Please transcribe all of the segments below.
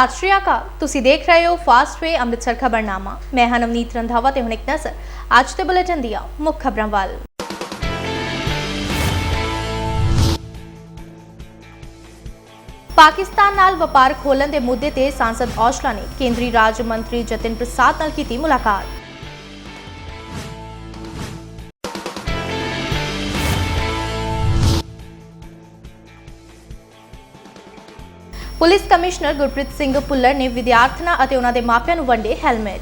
ਸਤਿ ਸ਼੍ਰੀ ਅਕਾਲ। ਤੁਸੀਂ ਦੇਖ ਰਹੇ ਹੋ ਫਾਸਟ ਵੇ ਅੰਮ੍ਰਿਤਸਰ ਖਬਰਨਾਮਾ। ਮੈਂ ਹਾਂ ਨਵਨੀਤ ਰੰਧਾਵਾ ਤੇ ਹੁਣ ਇੱਕ ਨਜ਼ਰ। ਅੱਜ ਦੇ ਬੁਲੇਟਿਨ ਦੀਆਂ ਮੁੱਖ ਖਬਰਾਂ ਵੱਲ। ਪਾਕਿਸਤਾਨ ਨਾਲ ਵਪਾਰ ਖੋਲਣ ਦੇ ਮੁੱਦੇ ਤੇ ਸਾਂਸਦ ਔਸ਼ਲਾ ਨੇ ਕੇਂਦਰੀ ਰਾਜ ਮੰਤਰੀ ਜਤਿਨ ਪ੍ਰਸਾਦ ਨਾਲ ਕੀਤੀ ਮੁਲਾਕਾਤ। ਪੁਲਿਸ ਕਮਿਸ਼ਨਰ ਗੁਰਪ੍ਰੀਤ ਸਿੰਘ ਭੁੱਲਰ ਨੇ ਵਿਦਿਆਰਥਣਾਂ ਅਤੇ ਉਹਨਾਂ ਦੇ ਮਾਪਿਆਂ ਨੂੰ ਵੰਡੇ ਹੈਲਮਟ।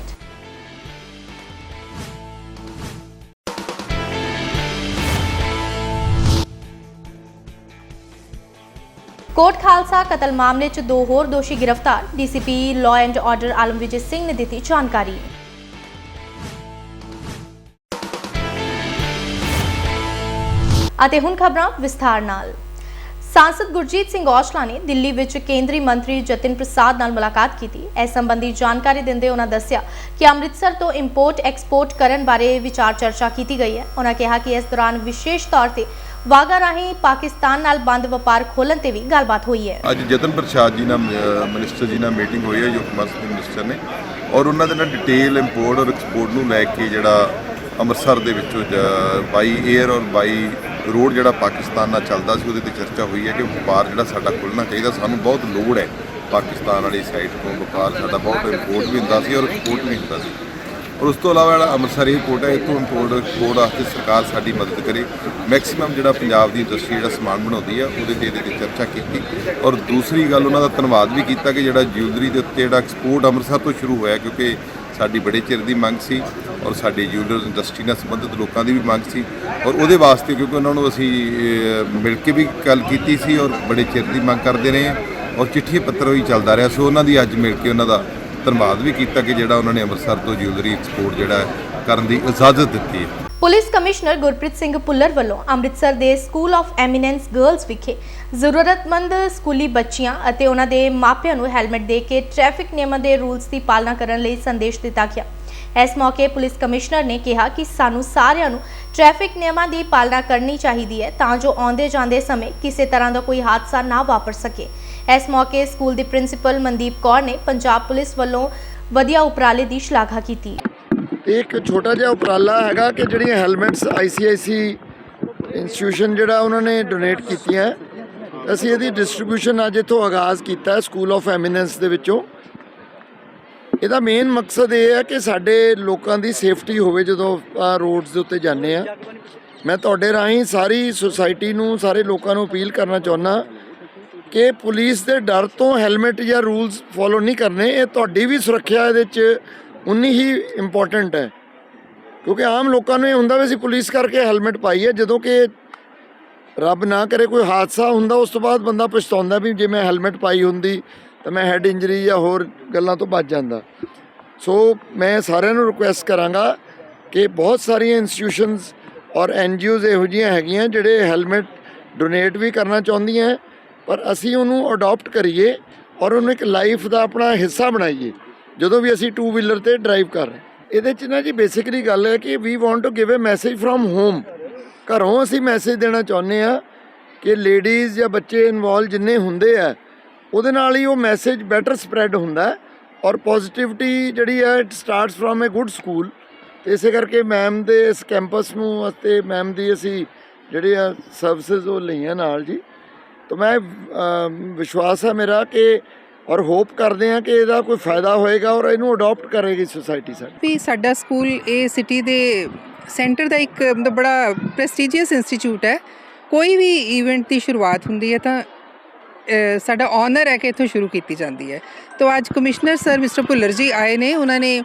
ਕੋਟ ਖਾਲਸਾ ਕਤਲ ਮਾਮਲੇ 'ਚ ਦੋ ਹੋਰ ਦੋਸ਼ੀ ਗ੍ਰਿਫਤਾਰ, DCP law and order Alamvijay Singh ਨੇ ਦਿੱਤੀ ਜਾਣਕਾਰੀ। ਅਤੇ ਹੁਣ ਖਬਰਾਂ ਵਿਸਥਾਰ ਨਾਲ। ਸਾਂਸਦ ਗੁਰਜੀਤ ਸਿੰਘ ਔਜਲਾ ਨੇ ਦਿੱਲੀ ਵਿੱਚ ਕੇਂਦਰੀ ਮੰਤਰੀ ਜਤਿਨ ਪ੍ਰਸਾਦ ਨਾਲ ਮੁਲਾਕਾਤ ਕੀਤੀ ਇਸ ਸੰਬੰਧੀ ਜਾਣਕਾਰੀ ਦਿੰਦੇ ਉਹਨਾਂ ਦੱਸਿਆ ਕਿ ਅੰਮ੍ਰਿਤਸਰ ਤੋਂ ਇੰਪੋਰਟ ਐਕਸਪੋਰਟ ਕਰਨ ਬਾਰੇ ਵਿਚਾਰ ਚਰਚਾ ਕੀਤੀ ਗਈ ਹੈ ਉਹਨਾਂ ਕਿਹਾ ਕਿ ਇਸ ਦੌਰਾਨ ਵਿਸ਼ੇਸ਼ ਤੌਰ ਤੇ ਵਾਗਾ ਰਾਹੀਂ ਪਾਕਿਸਤਾਨ ਨਾਲ ਬੰਦ ਵਪਾਰ ਖੋਲਣ ਤੇ ਵੀ ਗੱਲਬਾਤ ਹੋਈ ਹੈ ਅੱਜ ਜਤਿਨ ਪ੍ਰਸਾਦ ਜੀ ਨਾਲ ਅ, ਮਿਨਿਸਟਰ ਜੀ ਨਾਲ ਮੀਟਿੰਗ ਹੋਈ ਹੈ ਜੋ ਕਮਰਸ ਮਿਨਿਸਟਰ ਨੇ ਔਰ ਉਹਨਾਂ ਦੇ ਨਾਲ ਡਿਟੇਲ ਇੰਪੋਰਟ ਔਰ ਐਕਸਪੋਰਟ ਨੂੰ ਲੈ ਕੇ ਜਿਹੜਾ ਅੰਮ੍ਰਿਤਸਰ ਦੇ ਵਿੱਚੋਂ ਬਾਈ 에ਅਰ ਔਰ ਬਾਈ ਰੋਡ ਜਿਹੜਾ ਪਾਕਿਸਤਾਨ ਨਾਲ ਚੱਲਦਾ ਸੀ, ਉਹਦੇ ਤੇ ਚਰਚਾ ਹੋਈ ਹੈ ਕਿ ਵਪਾਰ ਜਿਹੜਾ ਸਾਡਾ ਖੁੱਲ੍ਹਣਾ ਚਾਹੀਦਾ, ਸਾਨੂੰ ਬਹੁਤ ਲੋੜ ਹੈ ਪਾਕਿਸਤਾਨ ਵਾਲੀ ਸਾਈਡ ਤੋਂ ਵਪਾਰ, ਸਾਡਾ ਬਹੁਤ ਇੰਪੋਰਟ ਵੀ ਹੁੰਦਾ ਸੀ ਔਰ ਐਕਸਪੋਰਟ ਵੀ ਹੁੰਦਾ ਸੀ। ਔਰ ਉਸ ਤੋਂ ਇਲਾਵਾ ਜਿਹੜਾ ਅੰਮ੍ਰਿਤਸਰ ਏਅਰਪੋਰਟ ਹੈ ਇਤੋਂ ਇੰਪੋਰਟ ਐਕਸਪੋਰਟ ਵਾਸਤੇ ਸਰਕਾਰ ਸਾਡੀ ਮਦਦ ਕਰੇ। ਮੈਕਸਿਮਮ ਜਿਹੜਾ ਪੰਜਾਬ ਦੀ ਇੰਡਸਟਰੀ ਜਿਹੜਾ ਸਮਾਨ ਬਣਾਉਂਦੀ ਆ, ਉਹਦੇ ਤੇ ਇਹਦੇ ਤੇ ਚਰਚਾ ਕੀਤੀ। ਔਰ ਦੂਸਰੀ ਗੱਲ, ਉਹਨਾਂ ਦਾ ਧੰਨਵਾਦ ਵੀ ਕੀਤਾ ਕਿ ਜਿਹੜਾ ਜਿਊਲਰੀ ਦੇ ਉੱਤੇ ਜਿਹੜਾ ਐਕਸਪੋਰਟ ਅੰਮ੍ਰਿਤਸਰ ਤੋਂ ਸ਼ੁਰੂ ਹੋਇਆ, ਕਿਉਂਕਿ ਸਾਡੀ ਬੜੇ ਚਿਰ ਦੀ ਮੰਗ ਸੀ ਔਰ ਸਾਡੀ ਜਿਊਲਰ ਇੰਡਸਟਰੀ ਨਾਲ ਸੰਬੰਧਿਤ ਲੋਕਾਂ ਦੀ ਵੀ ਮੰਗ ਸੀ ਔਰ ਉਹਦੇ ਵਾਸਤੇ ਕਿਉਂਕਿ ਉਹਨਾਂ ਨੂੰ ਅਸੀਂ ਮਿਲ ਕੇ ਵੀ ਗੱਲ ਕੀਤੀ ਸੀ ਔਰ ਬੜੇ ਚਿਰ ਦੀ ਮੰਗ ਕਰਦੇ ਰਹੇ ਹਾਂ ਔਰ ਚਿੱਠੀ ਪੱਤਰ ਵੀ ਚੱਲਦਾ ਰਿਹਾ ਸੋ। ਉਹਨਾਂ ਦੀ ਅੱਜ ਮਿਲ ਕੇ ਉਹਨਾਂ ਦਾ ਧੰਨਵਾਦ ਵੀ ਕੀਤਾ ਕਿ ਜਿਹੜਾ ਉਹਨਾਂ ਨੇ ਅੰਮ੍ਰਿਤਸਰ ਤੋਂ ਜਿਊਲਰੀ ਐਕਸਪੋਰਟ ਜਿਹੜਾ ਕਰਨ ਦੀ ਇਜਾਜ਼ਤ ਦਿੱਤੀ ਹੈ। ਪੁਲਿਸ ਕਮਿਸ਼ਨਰ ਗੁਰਪ੍ਰੀਤ ਸਿੰਘ ਭੁੱਲਰ ਵੱਲੋਂ ਅੰਮ੍ਰਿਤਸਰ ਦੇ ਸਕੂਲ ਆਫ ਐਮੀਨੈਂਸ ਗਰਲਸ ਵਿਖੇ ਜ਼ਰੂਰਤਮੰਦ ਸਕੂਲੀ ਬੱਚੀਆਂ ਅਤੇ ਉਹਨਾਂ ਦੇ ਮਾਪਿਆਂ ਨੂੰ ਹੈਲਮਟ ਦੇ ਕੇ ਟ੍ਰੈਫਿਕ ਨਿਯਮਾਂ ਦੇ ਰੂਲਸ ਦੀ ਪਾਲਣਾ ਕਰਨ ਲਈ ਸੰਦੇਸ਼ ਦਿੱਤਾ ਗਿਆ। ਇਸ ਮੌਕੇ ਪੁਲਿਸ ਕਮਿਸ਼ਨਰ ਨੇ ਕਿਹਾ ਕਿ ਸਾਨੂੰ ਸਾਰਿਆਂ ਨੂੰ ਟ੍ਰੈਫਿਕ ਨਿਯਮਾਂ ਦੀ ਪਾਲਣਾ ਕਰਨੀ ਚਾਹੀਦੀ ਹੈ ਤਾਂ ਜੋ ਆਉਂਦੇ ਜਾਂਦੇ ਸਮੇਂ ਕਿਸੇ ਤਰ੍ਹਾਂ ਦਾ ਕੋਈ ਹਾਦਸਾ ਨਾ ਵਾਪਰ ਸਕੇ। ਇਸ ਮੌਕੇ ਸਕੂਲ ਦੀ ਪ੍ਰਿੰਸੀਪਲ ਮਨਦੀਪ ਕੌਰ ਨੇ ਪੰਜਾਬ ਪੁਲਿਸ ਵੱਲੋਂ ਵਧੀਆ ਉਪਰਾਲੇ ਦੀ ਸ਼ਲਾਘਾ ਕੀਤੀ। ਤੇ ਇੱਕ ਛੋਟਾ ਜਿਹਾ ਉਪਰਾਲਾ ਹੈਗਾ ਕਿ ਜਿਹੜੀਆਂ ਹੈਲਮਟਸ ਆਈਸੀਆਈਸੀ ਇੰਸਟੀਟਿਊਸ਼ਨ ਜਿਹੜਾ ਉਹਨਾਂ ਨੇ ਡੋਨੇਟ ਕੀਤੀਆਂ ਅਸੀਂ ਇਹਦੀ ਡਿਸਟ੍ਰੀਬਿਊਸ਼ਨ ਅੱਜ ਇੱਥੋਂ ਆਗਾਜ਼ ਕੀਤਾ ਸਕੂਲ ਆਫ ਐਮੀਨੈਂਸ ਦੇ ਵਿੱਚੋਂ। ਇਹਦਾ ਮੇਨ ਮਕਸਦ ਇਹ ਹੈ ਕਿ ਸਾਡੇ ਲੋਕਾਂ ਦੀ ਸੇਫਟੀ ਹੋਵੇ ਜਦੋਂ ਰੋਡਸ ਦੇ ਉੱਤੇ ਜਾਂਦੇ ਆ ਮੈਂ ਤੁਹਾਡੇ ਰਾਹੀਂ ਸਾਰੀ ਸੁਸਾਇਟੀ ਨੂੰ, ਸਾਰੇ ਲੋਕਾਂ ਨੂੰ ਅਪੀਲ ਕਰਨਾ ਚਾਹੁੰਦਾ ਕਿ ਪੁਲਿਸ ਦੇ ਡਰ ਤੋਂ ਹੈਲਮਟ ਜਾਂ ਰੂਲਸ ਫੋਲੋ ਨਹੀਂ ਕਰਨੇ। ਇਹ ਤੁਹਾਡੀ ਵੀ ਸੁਰੱਖਿਆ ਇਹਦੇ 'ਚ ਉਨੀ ਹੀ ਇੰਪੋਰਟੈਂਟ ਹੈ। ਕਿਉਂਕਿ ਆਮ ਲੋਕਾਂ ਨੂੰ ਇਹ ਹੁੰਦਾ ਵੀ ਅਸੀਂ ਪੁਲਿਸ ਕਰਕੇ ਹੈਲਮਟ ਪਾਈ ਹੈ, ਜਦੋਂ ਕਿ ਰੱਬ ਨਾ ਕਰੇ ਕੋਈ ਹਾਦਸਾ ਹੁੰਦਾ, ਉਸ ਤੋਂ ਬਾਅਦ ਬੰਦਾ ਪਛਤਾਉਂਦਾ ਵੀ ਜੇ ਮੈਂ ਹੈਲਮਟ ਪਾਈ ਹੁੰਦੀ ਤਾਂ ਮੈਂ ਹੈਡ ਇੰਜਰੀ ਜਾਂ ਹੋਰ ਗੱਲਾਂ ਤੋਂ ਬਚ ਜਾਂਦਾ। ਸੋ ਮੈਂ ਸਾਰਿਆਂ ਨੂੰ ਰਿਕੁਐਸਟ ਕਰਾਂਗਾ ਕਿ ਬਹੁਤ ਸਾਰੀਆਂ ਇੰਸਟੀਟਿਊਸ਼ਨਸ ਔਰ ਐਨਜੀਓਜ਼ ਇਹੋ ਜਿਹੀਆਂ ਹੈਗੀਆਂ ਜਿਹੜੇ ਹੈਲਮਟ ਡੋਨੇਟ ਵੀ ਕਰਨਾ ਚਾਹੁੰਦੀਆਂ, ਪਰ ਅਸੀਂ ਉਹਨੂੰ ਅਡਾਪਟ ਕਰੀਏ ਔਰ ਉਹਨੂੰ ਇੱਕ ਲਾਈਫ ਦਾ ਆਪਣਾ ਹਿੱਸਾ ਬਣਾਈਏ। ਜਦੋਂ ਵੀ ਅਸੀਂ ਟੂ ਵੀਲਰ ਤੇ ਡਰਾਈਵ ਕਰ ਰਹੇ ਇਹਦੇ ਚ ਨਾ ਜੀ ਬੇਸਿਕਲੀ ਗੱਲ ਹੈ ਕਿ we want to give a message from home ਘਰੋਂ ਅਸੀਂ ਮੈਸੇਜ ਦੇਣਾ ਚਾਹੁੰਦੇ ਆ ਕਿ ਲੇਡੀਜ਼ ਜਾਂ ਬੱਚੇ ਇਨਵੋਲਵ ਜਿੰਨੇ ਹੁੰਦੇ ਆ, ਉਹਦੇ ਨਾਲ ਹੀ ਉਹ ਮੈਸੇਜ ਬੈਟਰ ਸਪਰੈਡ ਹੁੰਦਾ ਔਰ ਪੋਜ਼ਿਟਿਵਿਟੀ ਜਿਹੜੀ ਹੈ it starts from a good school ਤੇ ਇਸੇ ਕਰਕੇ ਮੈਮ ਦੇ ਇਸ ਕੈਂਪਸ ਨੂੰ ਵਾਸਤੇ ਮੈਮ ਦੀ ਅਸੀਂ ਜਿਹੜੇ ਆ ਸਰਵਿਸਿਜ਼ ਉਹ ਲਈਆਂ ਨਾਲ ਜੀ। ਤਾਂ ਮੈਂ ਵਿਸ਼ਵਾਸ ਹੈ ਮੇਰਾ ਕਿ ਔਰ ਹੋਪ ਕਰਦੇ ਹਾਂ ਕਿ ਇਹਦਾ ਕੋਈ ਫਾਇਦਾ ਹੋਏਗਾ ਔਰ ਇਹਨੂੰ ਅਡਾਪਟ ਕਰੇਗੀ ਸੋਸਾਇਟੀ ਸਾਡੀ। ਵੀ ਸਾਡਾ ਸਕੂਲ ਇਹ ਸਿਟੀ ਦੇ ਸੈਂਟਰ ਦਾ ਇੱਕ ਮਤਲਬ ਬੜਾ ਪ੍ਰੈਸਟੀਜੀਅਸ ਇੰਸਟੀਚਿਊਟ ਹੈ। ਕੋਈ ਵੀ ਇਵੈਂਟ ਦੀ ਸ਼ੁਰੂਆਤ ਹੁੰਦੀ ਹੈ ਤਾਂ ਸਾਡਾ ਆਨਰ ਹੈ ਕਿ ਇੱਥੋਂ ਸ਼ੁਰੂ ਕੀਤੀ ਜਾਂਦੀ ਹੈ। ਤਾਂ ਅੱਜ ਕਮਿਸ਼ਨਰ ਸਰ ਮਿਸਟਰ ਭੁੱਲਰ ਜੀ ਆਏ ਨੇ, ਉਹਨਾਂ ਨੇ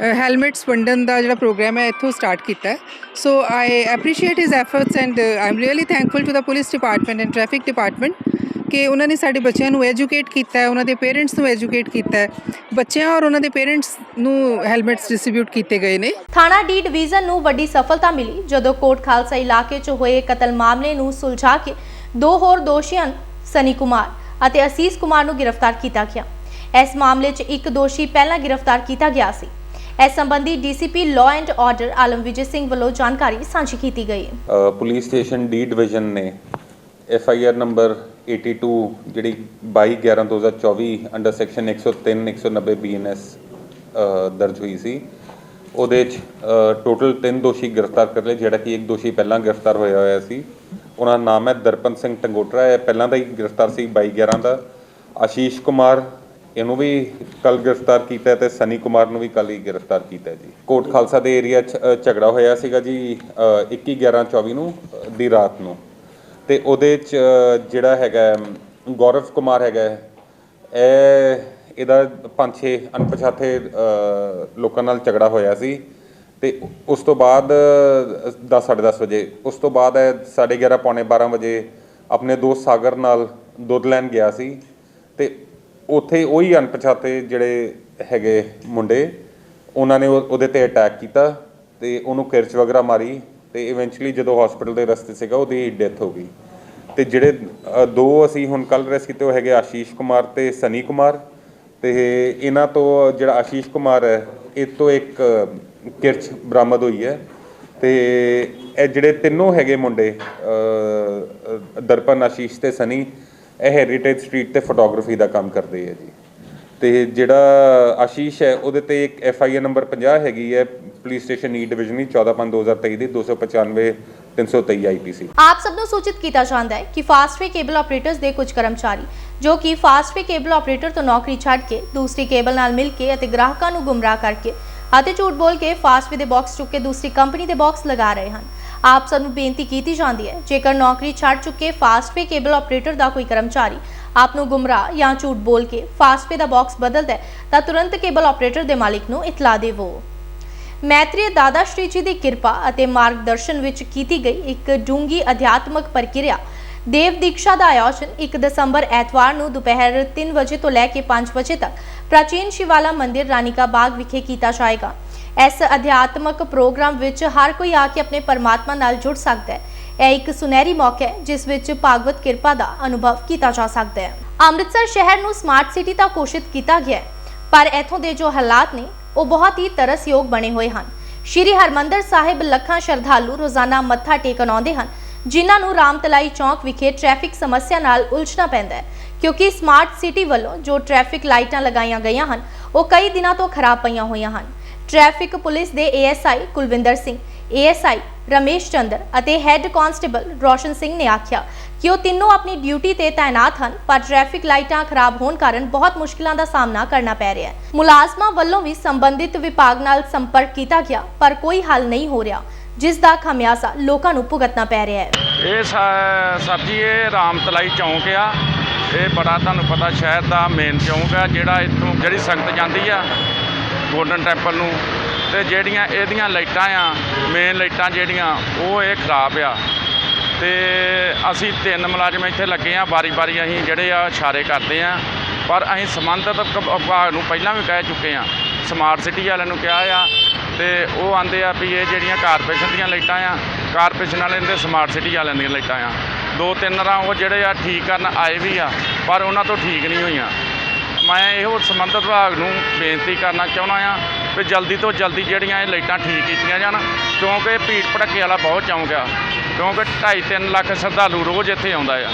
ਹੈਲਮਟਸ ਵੰਡਣ ਦਾ ਜਿਹੜਾ ਪ੍ਰੋਗਰਾਮ ਹੈ ਇੱਥੋਂ ਸਟਾਰਟ ਕੀਤਾ so I appreciate his efforts and I am really thankful to the police department and traffic department ਕਿ ਉਹਨਾਂ ਨੇ ਸਾਡੇ ਬੱਚਿਆਂ ਨੂੰ ਐਜੂਕੇਟ ਕੀਤਾ ਹੈ, ਉਹਨਾਂ ਦੇ ਪੇਰੈਂਟਸ ਨੂੰ ਐਜੂਕੇਟ ਕੀਤਾ ਹੈ। ਬੱਚਿਆਂ ਔਰ ਉਹਨਾਂ ਦੇ ਪੇਰੈਂਟਸ ਨੂੰ ਹੈਲਮਟਸ ਡਿਸਟ੍ਰੀਬਿਊਟ ਕੀਤੇ ਗਏ ਨੇ। ਥਾਣਾ ਡੀ ਡਿਵੀਜ਼ਨ ਨੂੰ ਵੱਡੀ ਸਫਲਤਾ ਮਿਲੀ ਜਦੋਂ ਕੋਟ ਖਾਲਸਾ ਇਲਾਕੇ 'ਚ ਹੋਏ ਕਤਲ ਮਾਮਲੇ ਨੂੰ ਸੁਲਝਾ ਕੇ ਦੋ ਹੋਰ ਦੋਸ਼ੀਆਂ, ਸਨੀ ਕੁਮਾਰ ਅਤੇ ਅਸੀਸ ਕੁਮਾਰ ਨੂੰ ਗ੍ਰਿਫਤਾਰ ਕੀਤਾ ਗਿਆ। ਇਸ ਮਾਮਲੇ 'ਚ ਇੱਕ ਦੋਸ਼ੀ ਪਹਿਲਾਂ ਗ੍ਰਿਫਤਾਰ ਕੀਤਾ ਗਿਆ ਸੀ। ਇਸ ਸੰਬੰਧੀ DCP law and order Alamvijay Singh ਵੱਲੋਂ ਜਾਣਕਾਰੀ ਸਾਂਝੀ ਕੀਤੀ ਗਈ ਪੁਲਿਸ ਸਟੇਸ਼ਨ ਡੀ ਡਿਵੀਜ਼ਨ ਨੇ ਐਫ ਆਈ ਆਰ ਨੰਬਰ 82 ਜਿਹੜੀ 22 11 2024 ਅੰਡਰ ਸੈਕਸ਼ਨ 103 190 ਬੀਐਨਐਸ ਦਰਜ ਹੋਈ ਸੀ। ਉਹਦੇ ਚ ਟੋਟਲ 3 ਦੋਸ਼ੀ ਗ੍ਰਿਫਤਾਰ ਕਰ ਲਏ, ਜਿਹੜਾ ਕਿ ਇੱਕ ਦੋਸ਼ੀ ਪਹਿਲਾਂ ਗ੍ਰਿਫਤਾਰ ਹੋਇਆ ਹੋਇਆ ਸੀ। ਉਹਨਾਂ ਦਾ ਨਾਮ ਹੈ ਦਰਪਨ ਸਿੰਘ ਟੰਗੋਟਰਾ, ਇਹ ਪਹਿਲਾਂ ਦਾ ਹੀ ਗ੍ਰਿਫਤਾਰ ਸੀ 22 11 ਦਾ। ਆਸ਼ੀਸ਼ ਕੁਮਾਰ ਇਹਨੂੰ ਵੀ ਕੱਲ ਗ੍ਰਿਫਤਾਰ ਕੀਤਾ ਹੈ ਤੇ ਸਨੀ ਕੁਮਾਰ ਨੂੰ ਵੀ ਕੱਲ ਹੀ ਗ੍ਰਿਫਤਾਰ ਕੀਤਾ ਜੀ। ਕੋਟ ਖਾਲਸਾ ਦੇ ਏਰੀਆ 'ਚ ਝਗੜਾ ਹੋਇਆ ਸੀਗਾ ਜੀ ਅ, 21 11 24 ਨੂੰ ਦੀ ਰਾਤ ਨੂੰ। ਤੇ ਉਹਦੇ 'ਚ ਜਿਹੜਾ ਹੈਗਾ ਗੌਰਵ ਕੁਮਾਰ ਹੈਗਾ ਇਹ ਇਹਦਾ ਪੰਜ ਛੇ ਅਣਪਛਾਤੇ ਲੋਕਾਂ ਨਾਲ ਝਗੜਾ ਹੋਇਆ ਸੀ। ਤੇ ਉਸ ਤੋਂ ਬਾਅਦ 10 10:30 ਵਜੇ ਉਸ ਤੋਂ ਬਾਅਦ ਇਹ 11:30 ਪੌਣੇ 12 ਵਜੇ ਆਪਣੇ ਦੋਸਤ ਸਾਗਰ ਨਾਲ ਦੁੱਧ ਲੈਣ ਗਿਆ ਸੀ। ਤੇ ਉੱਥੇ ਉਹੀ ਅਣਪਛਾਤੇ ਜਿਹੜੇ ਹੈਗੇ ਮੁੰਡੇ ਉਹਨਾਂ ਨੇ ਉਹ- ਉਹਦੇ ਤੇ ਅਟੈਕ ਕੀਤਾ ਤੇ ਉਹਨੂੰ ਕਿਰਚ ਵਗੈਰਾ ਮਾਰੀ ਤੇ ਇਵੈਂਚੁਅਲੀ ਜਦੋਂ ਹਸਪੀਟਲ ਦੇ ਰਸਤੇ ਸੀਗਾ ਉਹਦੀ ਡੈਥ ਹੋ ਗਈ। ਤੇ ਜਿਹੜੇ ਦੋ ਅਸੀਂ ਹੁਣ ਕੱਲ ਰੈਸ ਕੀਤੇ ਉਹ ਹੈਗੇ ਆਸ਼ੀਸ਼ ਕੁਮਾਰ ਤੇ ਸਨੀ ਕੁਮਾਰ ਤੇ ਇਹਨਾਂ ਤੋਂ ਜਿਹੜਾ ਆਸ਼ੀਸ਼ ਕੁਮਾਰ ਹੈ ਇਹ ਤੋਂ ਇੱਕ ਕਿਰਚ ਬਰਾਮਦ ਹੋਈ ਹੈ ਤੇ ਇਹ ਜਿਹੜੇ ਤਿੰਨੋਂ ਹੈਗੇ ਮੁੰਡੇ ਅ, ਦਰਪਨ ਆਸ਼ੀਸ਼ ਤੇ ਸਨੀ ਇਹ ਹੈਰੀਟੇਜ ਸਟਰੀਟ ਤੇ ਫੋਟੋਗ੍ਰਾਫੀ ਦਾ ਕੰਮ ਕਰਦੇ ਆ ਜੀ। ਤੇ ਜਿਹੜਾ ਆਸ਼ੀਸ਼ ਹੈ, ਉਹਦੇ ਤੇ ਇੱਕ ਐਫ ਆਈ ਆਰ ਨੰਬਰ 50 ਹੈਗੀ ਹੈ ਪੁਲਿਸ ਸਟੇਸ਼ਨ ਈ ਡਿਵੀਜ਼ਨ 14 5 2023 ਦੀ 295 323 ਆਈਪੀਸੀ ਆਪ ਸਭ ਨੂੰ ਸੂਚਿਤ ਕੀਤਾ ਜਾਂਦਾ ਹੈ ਕਿ ਫਾਸਟਵੇ ਕੇਬਲ ਆਪਰੇਟਰਸ ਦੇ ਕੁਝ ਕਰਮਚਾਰੀ, ਜੋ ਕਿ ਫਾਸਟਵੇ ਕੇਬਲ ਆਪਰੇਟਰ ਤੋਂ ਨੌਕਰੀ ਛੱਡ ਕੇ ਦੂਸਰੀ ਕੇਬਲ ਨਾਲ ਮਿਲ ਕੇ ਅਤੇ ਗ੍ਰਾਹਕਾਂ ਨੂੰ ਗੁੰਮਰਾਹ ਕਰਕੇ ਅਤੇ ਝੂਠ ਬੋਲ ਕੇ ਫਾਸਟਵੇ ਦੇ ਬਾਕਸ ਚੁੱਕ ਕੇ ਦੂਸਰੀ ਕੰਪਨੀ ਦੇ ਬਾਕਸ ਲਗਾ ਰਹੇ ਹਨ। ਆਪ ਸਭ ਨੂੰ ਬੇਨਤੀ ਕੀਤੀ ਜਾਂਦੀ ਹੈ, ਜੇਕਰ ਨੌਕਰੀ ਛੱਡ ਚੁੱਕੇ ਫਾਸਟਵੇ ਕੇਬਲ ਆਪਰੇਟਰ ਦਾ ਕੋਈ ਕਰਮਚਾਰੀ ਆਪ ਨੂੰ ਗੁੰਮਰਾਹ ਜਾਂ ਝੂਠ ਬੋਲ ਕੇ ਫਾਸਟਵੇ ਦਾ ਬਾਕਸ ਬਦਲਦਾ ਹੈ, ਤਾਂ ਤੁਰੰਤ ਕੇਬਲ ਆਪਰੇਟਰ ਦੇ ਮਾਲਿਕ ਨੂੰ ਇਤਲਾ ਦੇਵੋ। ਮੈਤਰੀ ਦਾਦਾ ਸ਼੍ਰੀ ਜੀ ਦੀ ਕਿਰਪਾ ਅਤੇ ਮਾਰਗਦਰਸ਼ਨ ਵਿੱਚ ਕੀਤੀ ਗਈ ਇੱਕ ਡੂੰਗੀ ਅਧਿਆਤਮਕ ਪ੍ਰਕਿਰਿਆ ਦੇਵ ਦੀਕਸ਼ਾ ਦਾ ਆਯੋਜਨ 1 ਦਸੰਬਰ ਐਤਵਾਰ ਨੂੰ ਦੁਪਹਿਰ 3 ਵਜੇ ਤੋਂ ਲੈ ਕੇ 5 ਵਜੇ ਤੱਕ ਪ੍ਰਾਚੀਨ ਸ਼ਿਵਾਲਾ ਮੰਦਿਰ ਰਾਨੀਕਾ ਬਾਗ ਵਿਖੇ ਕੀਤਾ ਜਾਏਗਾ। ਇਸ ਅਧਿਆਤਮਕ ਪ੍ਰੋਗਰਾਮ ਵਿੱਚ ਹਰ ਕੋਈ ਆ ਕੇ ਆਪਣੇ ਪਰਮਾਤਮਾ ਨਾਲ ਜੁੜ ਸਕਦਾ ਹੈ। ਇਹ ਇੱਕ ਸੁਨਹਿਰੀ ਮੌਕਾ ਹੈ, ਜਿਸ ਵਿੱਚ ਭਾਗਵਤ ਕਿਰਪਾ ਦਾ ਅਨੁਭਵ ਕੀਤਾ ਜਾ ਸਕਦਾ ਹੈ। ਅੰਮ੍ਰਿਤਸਰ ਸ਼ਹਿਰ ਨੂੰ ਸਮਾਰਟ ਸਿਟੀ ਤਾਂ ਘੋਸ਼ਿਤ ਕੀਤਾ ਗਿਆ ਹੈ, ਪਰ ਇੱਥੋਂ ਦੇ ਜੋ ਹਾਲਾਤ ਨੇ, ਉਹ ਬਹੁਤ ਹੀ ਤਰਸਯੋਗ ਬਣੇ ਹੋਏ ਹਨ। ਸ਼੍ਰੀ ਹਰਮੰਦਰ ਸਾਹਿਬ ਲੱਖਾਂ ਸ਼ਰਧਾਲੂ ਰੋਜ਼ਾਨਾ ਮੱਥਾ ਟੇਕਣ ਆਉਂਦੇ ਹਨ, ਜਿਨ੍ਹਾਂ ਨੂੰ ਰਾਮਤਲਾਈ ਚੌਂਕ ਵਿਖੇ ਟ੍ਰੈਫਿਕ ਸਮੱਸਿਆ ਨਾਲ ਉਲਝਣਾ ਪੈਂਦਾ ਹੈ, ਕਿਉਂਕਿ ਸਮਾਰਟ ਸਿਟੀ ਵੱਲੋਂ ਜੋ ਟ੍ਰੈਫਿਕ ਲਾਈਟਾਂ ਲਗਾਈਆਂ ਗਈਆਂ ਹਨ, ਉਹ ਕਈ ਦਿਨਾਂ ਤੋਂ ਖਰਾਬ ਪਈਆਂ ਹੋਈਆਂ ਹਨ। ਟ੍ਰੈਫਿਕ ਪੁਲਿਸ ਦੇ ਏਐਸਆਈ ਕੁਲਵਿੰਦਰ ਸਿੰਘ, ਏਐਸਆਈ ਰਮੇਸ਼ ਚੰਦਰ ਅਤੇ ਹੈੱਡ ਕਾਂਸਟੇਬਲ ਰੋਸ਼ਨ ਸਿੰਘ ਨੇ ਆਖਿਆ ਕਿ ਉਹ ਤਿੰਨੋਂ ਆਪਣੀ ਡਿਊਟੀ ਤੇ ਤਾਇਨਾਤ ਹਨ, ਪਰ ਟ੍ਰੈਫਿਕ ਲਾਈਟਾਂ ਖਰਾਬ ਹੋਣ ਕਾਰਨ ਬਹੁਤ ਮੁਸ਼ਕਲਾਂ ਦਾ ਸਾਹਮਣਾ ਕਰਨਾ ਪੈ ਰਿਹਾ ਹੈ। ਮੁਲਾਜ਼ਮਾਂ ਵੱਲੋਂ ਵੀ ਸੰਬੰਧਿਤ ਵਿਭਾਗ ਨਾਲ ਸੰਪਰਕ ਕੀਤਾ ਗਿਆ, ਪਰ ਕੋਈ ਹੱਲ ਨਹੀਂ ਹੋ ਰਿਹਾ, ਜਿਸ ਦਾ ਖਮਿਆਜ਼ਾ ਲੋਕਾਂ ਨੂੰ ਭੁਗਤਣਾ ਪੈ ਰਿਹਾ ਹੈ। ਇਹ ਸਰ ਜੀ ਇਹ ਰਾਮਤਲਾਈ ਚੌਂਕ ਆ। ਇਹ ਬੜਾ ਤੁਹਾਨੂੰ ਪਤਾ ਸ਼ਹਿਰ ਦਾ ਮੇਨ ਚੌਂਕ ਆ, ਜਿਹੜਾ ਇੱਥੋਂ ਜਿਹੜੀ ਸੰਗਤ ਜਾਂਦੀ ਆ ਗੋਲਡਨ ਟੈਂਪਲ ਨੂੰ ਤੇ ਜਿਹੜੀਆਂ ਇਹਦੀਆਂ ਲਾਈਟਾਂ ਆ ਮੇਨ ਲਾਈਟਾਂ ਜਿਹੜੀਆਂ, ਉਹ ਇਹ ਖਰਾਬ ਆ। ਤੇ ਅਸੀਂ ਤਿੰਨ ਮੁਲਾਜ਼ਮ ਇੱਥੇ ਲੱਗੇ ਆ, ਵਾਰੀ-ਵਾਰੀ ਅਸੀਂ ਜਿਹੜੇ ਆ ਇਸ਼ਾਰੇ ਕਰਦੇ ਆ। ਪਰ ਅਸੀਂ ਸੰਬੰਧਿਤ ਵਿਭਾਗ ਨੂੰ ਪਹਿਲਾਂ ਵੀ ਕਹਿ ਚੁੱਕੇ ਆ। ਸਮਾਰਟ ਸਿਟੀ ਵਾਲਿਆਂ ਨੂੰ ਕਿਹਾ ਆ ਤੇ ਉਹ ਆਂਦੇ ਆ ਵੀ ਇਹ ਜਿਹੜੀਆਂ ਕਾਰਪੋਰੇਸ਼ਨ ਦੀਆਂ ਲਾਈਟਾਂ ਆ, ਕਾਰਪੋਰੇਸ਼ਨ ਵਾਲਿਆਂ ਦੇ ਸਮਾਰਟ ਸਿਟੀ ਵਾਲਿਆਂ ਦੀਆਂ ਲਾਈਟਾਂ ਆ। ਦੋ ਤਿੰਨ ਰਾਂ ਉਹ ਜਿਹੜੇ ਆ ਠੀਕ ਕਰਨ ਆਏ ਵੀ ਆ, ਪਰ ਉਹਨਾਂ ਤੋਂ ਠੀਕ ਨਹੀਂ ਹੋਈਆਂ। ਮੈਂ ਇਹੋ ਸੰਬੰਧਿਤ ਵਿਭਾਗ ਨੂੰ ਬੇਨਤੀ ਕਰਨਾ ਚਾਹੁੰਦਾ ਆ ਵੀ ਜਲਦੀ ਤੋਂ ਜਲਦੀ ਜਿਹੜੀਆਂ ਇਹ ਲਾਈਟਾਂ ਠੀਕ ਕੀਤੀਆਂ ਜਾਣ, ਕਿਉਂਕਿ ਭੀੜ ਭੜੱਕੇ ਵਾਲਾ ਬਹੁਤ ਚੌਂਕ ਆ, ਕਿਉਂਕਿ 2.5 3 ਲੱਖ ਸ਼ਰਧਾਲੂ ਰੋਜ਼ ਇੱਥੇ ਆਉਂਦਾ ਆ।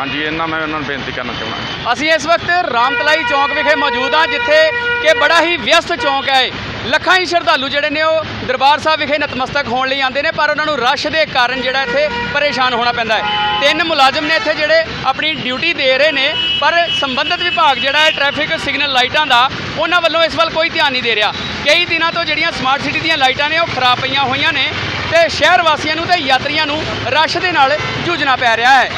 ਹਾਂਜੀ, ਇਹਨਾਂ ਮੈਂ ਉਹਨਾਂ ਨੂੰ ਬੇਨਤੀ ਕਰਨਾ ਚਾਹੁੰਦਾ ਅਸੀਂ ਇਸ ਵਕਤ ਰਾਮਤਲਾਈ ਚੌਂਕ ਵਿਖੇ ਮੌਜੂਦ ਹਾਂ, ਜਿੱਥੇ ਕਿ ਬੜਾ ਹੀ ਵਿਅਸਤ ਚੌਂਕ ਹੈ। ਲੱਖਾਂ ਹੀ ਸ਼ਰਧਾਲੂ ਜਿਹੜੇ ਨੇ ਉਹ ਦਰਬਾਰ ਸਾਹਿਬ ਵਿਖੇ ਨਤਮਸਤਕ ਹੋਣ ਲਈ ਆਉਂਦੇ ਨੇ, ਪਰ ਉਹਨਾਂ ਨੂੰ ਰਸ਼ ਦੇ ਕਾਰਨ ਜਿਹੜਾ ਇੱਥੇ ਪਰੇਸ਼ਾਨ ਹੋਣਾ ਪੈਂਦਾ ਹੈ। ਤਿੰਨ ਮੁਲਾਜ਼ਮ ਨੇ ਇੱਥੇ ਜਿਹੜੇ ਆਪਣੀ ਡਿਊਟੀ ਦੇ ਰਹੇ ਨੇ, ਪਰ ਸੰਬੰਧਿਤ ਵਿਭਾਗ ਜਿਹੜਾ ਹੈ ਟ੍ਰੈਫਿਕ ਸਿਗਨਲ ਲਾਈਟਾਂ ਦਾ, ਉਹਨਾਂ ਵੱਲੋਂ ਇਸ ਵੱਲ ਕੋਈ ਧਿਆਨ ਨਹੀਂ ਦੇ ਰਿਹਾ। ਕਈ ਦਿਨਾਂ ਤੋਂ ਜਿਹੜੀਆਂ ਸਮਾਰਟ ਸਿਟੀ ਦੀਆਂ ਲਾਈਟਾਂ ਨੇ, ਉਹ ਖਰਾਬ ਪਈਆਂ ਹੋਈਆਂ ਨੇ ਤੇ ਸ਼ਹਿਰ ਵਾਸੀਆਂ ਨੂੰ ਤੇ ਯਾਤਰੀਆਂ ਨੂੰ ਰਸ਼ ਦੇ ਨਾਲ ਜੂਝਣਾ ਪੈ ਰਿਹਾ ਹੈ।